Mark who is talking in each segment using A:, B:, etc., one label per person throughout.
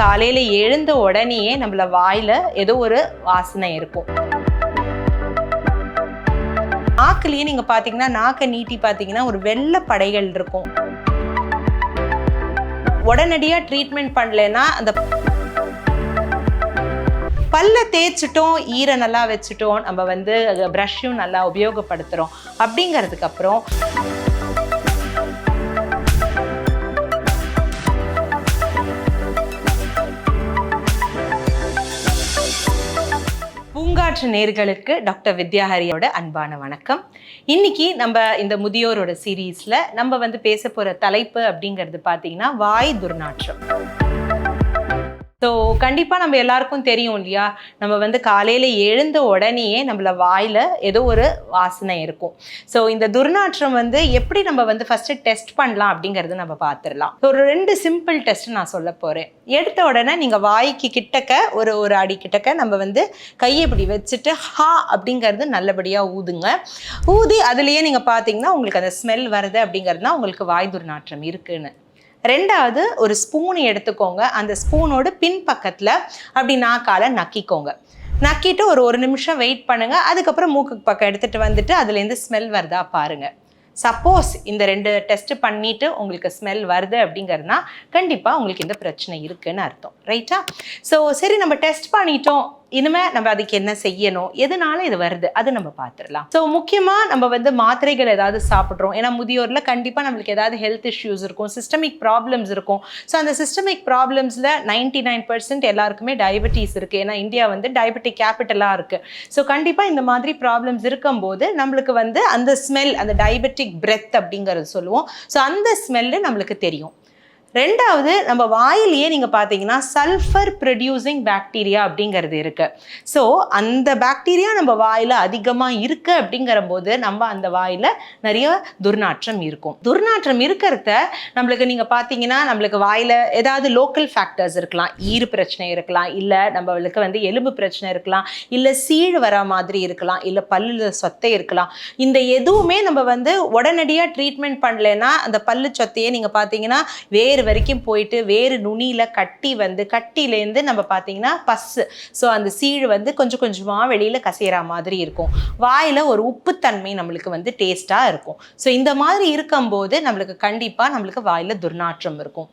A: காலையில் எழுந்த உடனேயே நம்மள வாயில் ஏதோ ஒரு வாசனை இருக்கும். நாக்குலேயே நீங்கள் பார்த்தீங்கன்னா நாக்கை நீட்டி பார்த்தீங்கன்னா ஒரு வெள்ளை படைகள் இருக்கும். உடனடியாக ட்ரீட்மெண்ட் பண்ணலன்னா அந்த பல்ல தேய்ச்சிட்டோம் ஈரை நல்லா வச்சுட்டோம் நம்ம வந்து ப்ரஷ்ஷும் நல்லா உபயோகப்படுத்துகிறோம் அப்படிங்கிறதுக்கு அப்புறம் பூங்காற்று நேர்களுக்கு டாக்டர் வித்யாஹரியோட அன்பான வணக்கம். இன்னைக்கு நம்ம இந்த முதியோரோட சீரீஸ்ல நம்ம வந்து பேச போற தலைப்பு அப்படிங்கிறது பார்த்தீங்கன்னா வாய் துர்நாற்றம். ஸோ கண்டிப்பாக நம்ம எல்லாருக்கும் தெரியும் இல்லையா? நம்ம வந்து காலையில் எழுந்த உடனேயே நம்மள வாயில் ஏதோ ஒரு வாசனை இருக்கும். ஸோ இந்த துர்நாற்றம் வந்து எப்படி நம்ம வந்து ஃபஸ்ட்டு டெஸ்ட் பண்ணலாம் அப்படிங்கிறது நம்ம பார்த்துடலாம் ஒரு ரெண்டு சிம்பிள் டெஸ்ட் நான் சொல்ல போகிறேன் எடுத்த உடனே நீங்கள் வாய்க்கு கிட்டக்க ஒரு ஒரு அடி கிட்டக்க நம்ம வந்து கையை இப்படி வச்சுட்டு ஹா அப்படிங்கிறது நல்லபடியாக ஊதுங்க. ஊதி அதுலேயே நீங்கள் பார்த்தீங்கன்னா உங்களுக்கு அந்த ஸ்மெல் வருது அப்படிங்கிறது தான் உங்களுக்கு வாய் துர்நாற்றம் இருக்குன்னு. ரெண்டாவது ஒரு ஸ்பூன் எடுத்துக்கோங்க. அந்த ஸ்பூனோட பின் பக்கத்தில் அப்படி நாக்கால நக்கிக்கோங்க. நக்கிட்டு ஒரு ஒரு நிமிஷம் வெயிட் பண்ணுங்க. அதுக்கப்புறம் மூக்கு பக்கம் எடுத்துட்டு வந்துட்டு அதுலேருந்து ஸ்மெல் வருதா பாருங்க. சப்போஸ் இந்த ரெண்டு டெஸ்ட் பண்ணிட்டு உங்களுக்கு ஸ்மெல் வருது அப்படிங்கிறதுனா கண்டிப்பாக உங்களுக்கு இந்த பிரச்சனை இருக்குன்னு அர்த்தம். ரைட்டா ஸோ சரி நம்ம டெஸ்ட் பண்ணிட்டோம். இனிமே நம்ம அதுக்கு என்ன செய்யணும்? எதனால இது வருது? அது நம்ம பார்த்துடலாம் ஸோ முக்கியமாக நம்ம வந்து மாத்திரைகள் ஏதாவது சாப்பிட்றோம். ஏன்னா முதியோரில் கண்டிப்பாக நம்மளுக்கு ஏதாவது ஹெல்த் இஷ்யூஸ் இருக்கும் சிஸ்டமிக் ப்ராப்ளம்ஸ் இருக்கும். ஸோ அந்த சிஸ்டமிக் ப்ராப்ளம்ஸில் நைன்டி நைன் பர்சன்ட் எல்லாருக்குமே டயபெட்டிஸ் இருக்குது ஏன்னா இந்தியா வந்து டயபெட்டிக் கேபிட்டலாக இருக்குது ஸோ கண்டிப்பாக இந்த மாதிரி ப்ராப்ளம்ஸ் இருக்கும்போது நம்மளுக்கு வந்து அந்த ஸ்மெல் அந்த டயபெட்டிக் பிரெத் அப்படிங்கிறது சொல்லுவோம். ஸோ அந்த ஸ்மெல்லு நம்மளுக்கு தெரியும். ரெண்டாவது நம்ம வாயிலேயே நீங்கள் பார்த்தீங்கன்னா சல்ஃபர் ப்ரொடியூசிங் பாக்டீரியா அப்படிங்கிறது இருக்குது ஸோ அந்த பாக்டீரியா நம்ம வாயில் அதிகமாக இருக்குது அப்படிங்கிற போது நம்ம அந்த வாயில் நிறைய துர்நாற்றம் இருக்கும். துர்நாற்றம் இருக்கிறத நம்மளுக்கு நீங்கள் பார்த்தீங்கன்னா நம்மளுக்கு வாயில் ஏதாவது லோக்கல் ஃபேக்டர்ஸ் இருக்கலாம். ஈறு பிரச்சனை இருக்கலாம். இல்லை நம்மளுக்கு வந்து எலும்பு பிரச்சனை இருக்கலாம். இல்லை சீழ் வர மாதிரி இருக்கலாம். இல்லை பல்லில் சொத்தை இருக்கலாம். இந்த எதுவுமே நம்ம வந்து உடனடியாக ட்ரீட்மெண்ட் பண்ணலைன்னா அந்த பல்லு சொத்தையே நீங்கள் பார்த்தீங்கன்னா வேறு வரைக்கும் போயிட்டு வேறு நுனியில் கட்டி வந்து கட்டிலேருந்து நம்ம பார்த்தீங்கன்னா பஸ்ஸு ஸோ அந்த சீழ் வந்து கொஞ்சம் கொஞ்சமாக வெளியில் கசையிற மாதிரி இருக்கும். வாயில் ஒரு உப்புத்தன்மை நம்மளுக்கு வந்து டேஸ்ட்டாக இருக்கும். ஸோ இந்த மாதிரி இருக்கும்போது நம்மளுக்கு கண்டிப்பாக நம்மளுக்கு வாயில் துர்நாற்றம் இருக்கும்.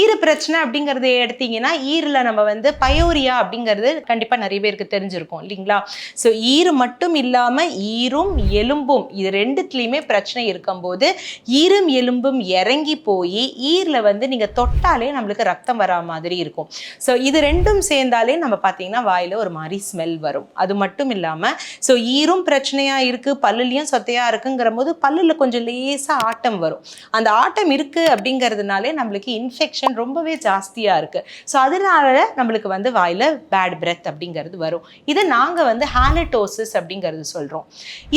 A: ஈர பிரச்சனை அப்படிங்கிறத எடுத்தீங்கன்னா ஈரில் நம்ம வந்து பயோரியா அப்படிங்கிறது கண்டிப்பாக நிறைய பேருக்கு தெரிஞ்சிருக்கும் இல்லைங்களா? ஸோ ஈறு மட்டும் இல்லாமல் ஈரும் எலும்பும் இது ரெண்டுத்துலேயுமே பிரச்சனை இருக்கும்போது ஈரும் எலும்பும் இறங்கி போய் ஈரில் வந்து நீங்கள் நீங்கள் தொட்டாலே நம்மளுக்கு ரத்தம் வரா மாதிரி இருக்கும். ஸோ இது ரெண்டும் சேர்ந்தாலே நம்ம பார்த்தீங்கன்னா வாயில் ஒரு மாதிரி ஸ்மெல் வரும். அது மட்டும் இல்லாமல் ஸோ ஈரும் பிரச்சனையாக இருக்குது பல்லுலேயும் சொத்தையாக இருக்குங்கிற போது பல்லில் கொஞ்சம் லேசாக ஆட்டம் வரும். அந்த ஆட்டம் இருக்குது அப்படிங்கிறதுனாலே நம்மளுக்கு இன்ஃபெக்ஷன் ரொம்பவே ஜாஸ்தியாக இருக்குது ஸோ அதனால நம்மளுக்கு வந்து வாயில் பேட் பிரெத் அப்படிங்கிறது வரும். இதை நாங்கள் வந்து ஹாலட்டோசிஸ் அப்படிங்கிறது சொல்கிறோம்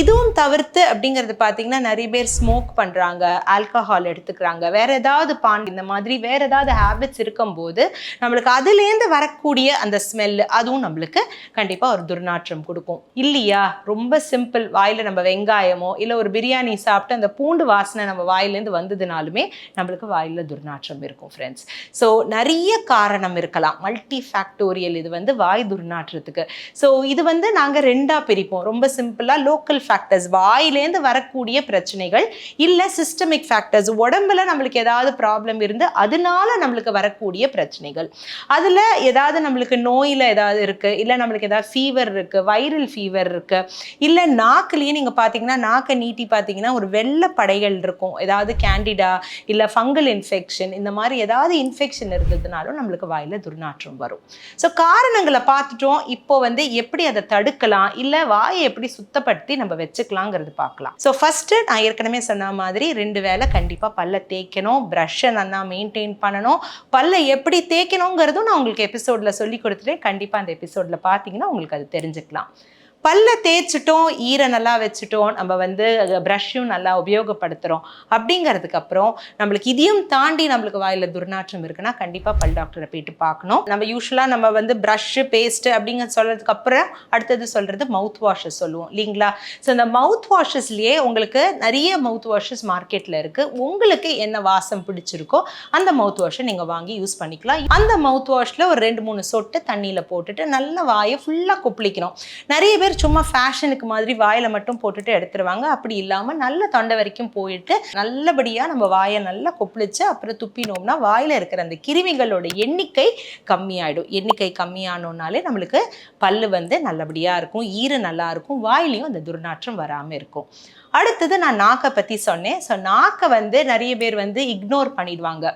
A: இதுவும் தவிர்த்து அப்படிங்கிறது பார்த்தீங்கன்னா நிறைய பேர் ஸ்மோக் பண்ணுறாங்க ஆல்கஹால் எடுத்துக்கிறாங்க வேறு ஏதாவது பான் இந்த மாதிரி மாதிரி வேற ஏதாவது ஹேபிட்ஸ் இருக்கும்போது நம்மளுக்கு அதுலேருந்து வரக்கூடிய அந்த ஸ்மெல் அதுவும் நம்மளுக்கு கண்டிப்பாக ஒரு துர்நாற்றம் கொடுக்கும். இல்லையா? ரொம்ப சிம்பிள் வாயில் நம்ம வெங்காயமோ இல்லை ஒரு பிரியாணி சாப்பிட்டு அந்த பூண்டு வாசனை நம்ம வாயிலேருந்து வந்ததுனாலுமே நம்மளுக்கு வாயில் துர்நாற்றம் இருக்கும் ஃப்ரெண்ட்ஸ் ஸோ நிறைய காரணம் இருக்கலாம். மல்டி ஃபேக்டோரியல் இது வந்து வாய் துர்நாற்றத்துக்கு. ஸோ இது வந்து நாங்கள் ரெண்டாக பிரிப்போம். ரொம்ப சிம்பிளாக லோக்கல் ஃபேக்டர்ஸ் வாயிலேருந்து வரக்கூடிய பிரச்சனைகள் இல்லை சிஸ்டமிக் ஃபேக்டர்ஸ் உடம்புல நம்மளுக்கு ஏதாவது ப்ராப்ளம் இருந்து அதனால நம்மளுக்கு வரக்கூடிய பிரச்சனைகள். அதில் ஏதாவது நம்மளுக்கு நோயில் ஏதாவது இருக்குது இல்லை நம்மளுக்கு ஏதாவது ஃபீவர் இருக்குது வைரல் ஃபீவர் இருக்குது இல்லை நாக்குலேயே நீங்கள் பார்த்தீங்கன்னா நாக்கை நீட்டி பார்த்தீங்கன்னா ஒரு வெள்ளை படைகள் இருக்கும். ஏதாவது கேண்டிடா இல்லை ஃபங்கல் இன்ஃபெக்ஷன் இந்த மாதிரி ஏதாவது இன்ஃபெக்ஷன் இருந்ததுனாலும் நம்மளுக்கு வாயில் துர்நாற்றம் வரும். ஸோ காரணங்களை பார்த்துட்டோம். இப்போ வந்து எப்படி அதை தடுக்கலாம் இல்லை வாயை எப்படி சுத்தப்படுத்தி நம்ம வச்சுக்கலாங்கிறது பார்க்கலாம். ஸோ ஃபஸ்ட்டு நான் ஏற்கனவே சொன்ன மாதிரி ரெண்டு வேளை கண்டிப்பாக பல்ல தேய்க்கணும் ப்ரஷ்ஷை நல்லா மெயின்டைன் பண்ணணும். பல்லை எப்படி தேய்க்கணுங்கிறதும் நான் உங்களுக்கு எபிசோடில் சொல்லி கொடுத்துட்டேன். கண்டிப்பாக அந்த எபிசோடில் பார்த்தீங்கன்னா உங்களுக்கு அது தெரிஞ்சுக்கலாம். பல்ல தேய்ச்சிட்டோம் ஈரை நல்லா வச்சுட்டோம் நம்ம வந்து ப்ரஷ்ஷும் நல்லா உபயோகப்படுத்துகிறோம் அப்படிங்கிறதுக்கு அப்புறம் நம்மளுக்கு இதையும் தாண்டி நம்மளுக்கு வாயில் துர்நாற்றம் இருக்குன்னா கண்டிப்பாக பல் டாக்டரை போயிட்டு பார்க்கணும். நம்ம யூஸ்வலாக நம்ம வந்து ப்ரஷ்ஷு பேஸ்ட்டு அப்படிங்கிற சொல்கிறதுக்கு அப்புறம் அடுத்தது சொல்கிறது மவுத் வாஷஸ் சொல்லுவோம் இல்லைங்களா? ஸோ இந்த மவுத் வாஷஸ்லேயே உங்களுக்கு நிறைய மவுத் வாஷஸ் மார்க்கெட்டில் இருக்குது உங்களுக்கு என்ன வாசம் பிடிச்சிருக்கோ அந்த மவுத் வாஷை நீங்கள் வாங்கி யூஸ் பண்ணிக்கலாம். அந்த மவுத் வாஷில் ஒரு ரெண்டு மூணு சொட்டு தண்ணியில் போட்டுட்டு நல்ல வாயை ஃபுல்லாக கொப்பளிக்கணும். நிறைய பேர் சும்மா ஃபேஷனுக்கு மாதிரி வாயில மட்டும் போட்டுட்டு எடுத்துருவாங்க. அப்படி இல்லாமல் நல்ல தொண்டை வரைக்கும் போயிட்டு நல்லபடியாக நம்ம வாயை நல்லா கொப்பளிச்சு அப்புறம் துப்பினோம்னா வாயில் இருக்கிற அந்த கிருமிகளோட எண்ணிக்கை கம்மியாயிடும். எண்ணிக்கை கம்மியானோனாலே நம்மளுக்கு பல்லு வந்து நல்லபடியாக இருக்கும் ஈர நல்லா இருக்கும் வாயிலையும் அந்த துர்நாற்றம் வராமல் இருக்கும். அடுத்தது நான் நாக்கை பற்றி சொன்னேன். ஸோ நாக்கை வந்து நிறைய பேர் வந்து இக்னோர் பண்ணிடுவாங்க.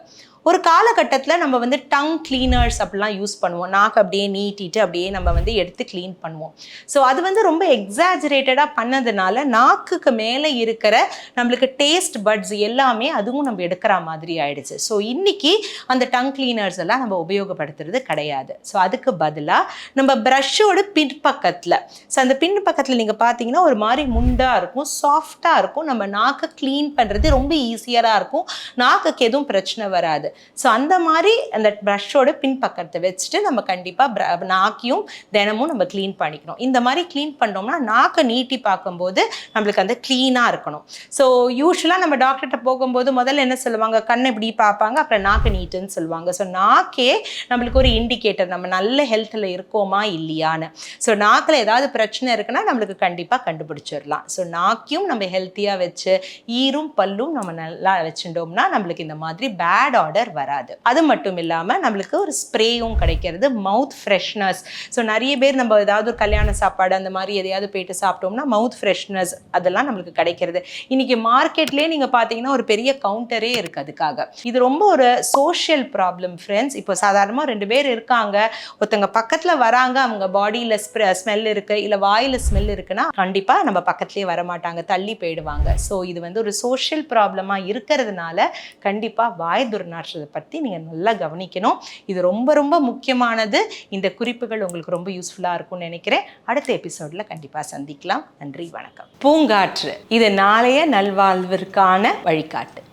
A: ஒரு காலகட்டத்தில் நம்ம வந்து டங் கிளீனர்ஸ் அப்படிலாம் யூஸ் பண்ணுவோம். நாக்கு அப்படியே நீட்டிட்டு அப்படியே நம்ம வந்து எடுத்து க்ளீன் பண்ணுவோம். ஸோ அது வந்து ரொம்ப எக்ஸாஜரேட்டடாக பண்ணதுனால நாக்குக்கு மேலே இருக்கிற நம்மளுக்கு டேஸ்ட் பட்ஸ் எல்லாமே அதுவும் நம்ம எடுக்கிற மாதிரி ஆயிடுச்சு. ஸோ இன்னைக்கு அந்த டங் கிளீனர்ஸ் எல்லாம் நம்ம உபயோகப்படுத்துறது கிடையாது. ஸோ அதுக்கு பதிலாக நம்ம ப்ரஷ்ஷோட பின்பக்கத்தில் ஸோ அந்த பின்பக்கத்தில் நீங்கள் பார்த்தீங்கன்னா ஒரு மாதிரி முண்டாக இருக்கும் சாஃப்டாக இருக்கும். நம்ம நாக்கை க்ளீன் பண்ணுறது ரொம்ப ஈஸியராக இருக்கும். நாக்குக்கு எதுவும் பிரச்சனை வராது. ஸோ அந்த மாதிரி அந்த ப்ரஷ்ஷோட பின்பக்கத்தை வச்சுட்டு நம்ம கண்டிப்பாக நாக்கையும் தினமும் நம்ம க்ளீன் பண்ணிக்கணும். இந்த மாதிரி க்ளீன் பண்ணோம்னா நாக்கை நீட்டி பார்க்கும்போது நம்மளுக்கு அந்த க்ளீனாக இருக்கணும். ஸோ யூஸ்வலாக நம்ம டாக்டர்கிட்ட போகும்போது முதல்ல என்ன சொல்லுவாங்க? கண்ணை இப்படி பார்ப்பாங்க அப்புறம் நாக்கு நீட்டுன்னு சொல்லுவாங்க. ஸோ நாக்கே நம்மளுக்கு ஒரு இண்டிகேட்டர் நம்ம நல்ல ஹெல்த்தில் இருக்கோமா இல்லையான்னு. ஸோ நாக்கில் ஏதாவது பிரச்சனை இருக்குன்னா நம்மளுக்கு கண்டிப்பாக கண்டுபிடிச்சிடலாம். ஸோ நாக்கையும் நம்ம ஹெல்த்தியாக வச்சு ஈரும் பல்லும் நம்ம நல்லா வச்சுட்டோம்னா நம்மளுக்கு இந்த மாதிரி பேட் ஆர்டர் வராது. அது மட்டும் இல்லாமல் நம்மளுக்கு ஒரு ஸ்ப்ரேயும் கிடைக்கிறது மவுத் ஃப்ரெஷ்னஸ் ஸோ நிறைய பேர் நம்ம ஏதாவது ஒரு கல்யாண சாப்பாடு அந்த மாதிரி எதையாவது போயிட்டு சாப்பிட்டோம்னா மவுத் ஃப்ரெஷ்னஸ் அதெல்லாம் நம்மளுக்கு கிடைக்கிறது. இன்னைக்கு மார்க்கெட்லேயே நீங்கள் பார்த்தீங்கன்னா ஒரு பெரிய கவுண்டரே இருக்குது அதுக்காக. இது ரொம்ப ஒரு சோஷியல் ப்ராப்ளம் ஃப்ரெண்ட்ஸ் இப்போ சாதாரணமாக ரெண்டு பேர் இருக்காங்க ஒருத்தங்க பக்கத்தில் வராங்க அவங்க பாடியில் ஸ்மெல் இருக்குது இல்லை வாயில் ஸ்மெல் இருக்குன்னா கண்டிப்பாக நம்ம பக்கத்துலேயே வர மாட்டாங்க தள்ளி போயிடுவாங்க. ஸோ இது வந்து ஒரு சோஷியல் ப்ராப்ளமாக இருக்கிறதுனால கண்டிப்பாக வாய் மாற்றுறதை பற்றி நீங்கள் நல்லா கவனிக்கணும். இது ரொம்ப ரொம்ப முக்கியமானது. இந்த குறிப்புகள் உங்களுக்கு ரொம்ப யூஸ்ஃபுல்லாக இருக்கும்னு நினைக்கிறேன். அடுத்த எபிசோடில் கண்டிப்பாக சந்திக்கலாம். நன்றி வணக்கம். பூங்காற்று இது நாளைய நல்வாழ்விற்கான வழிகாட்டு.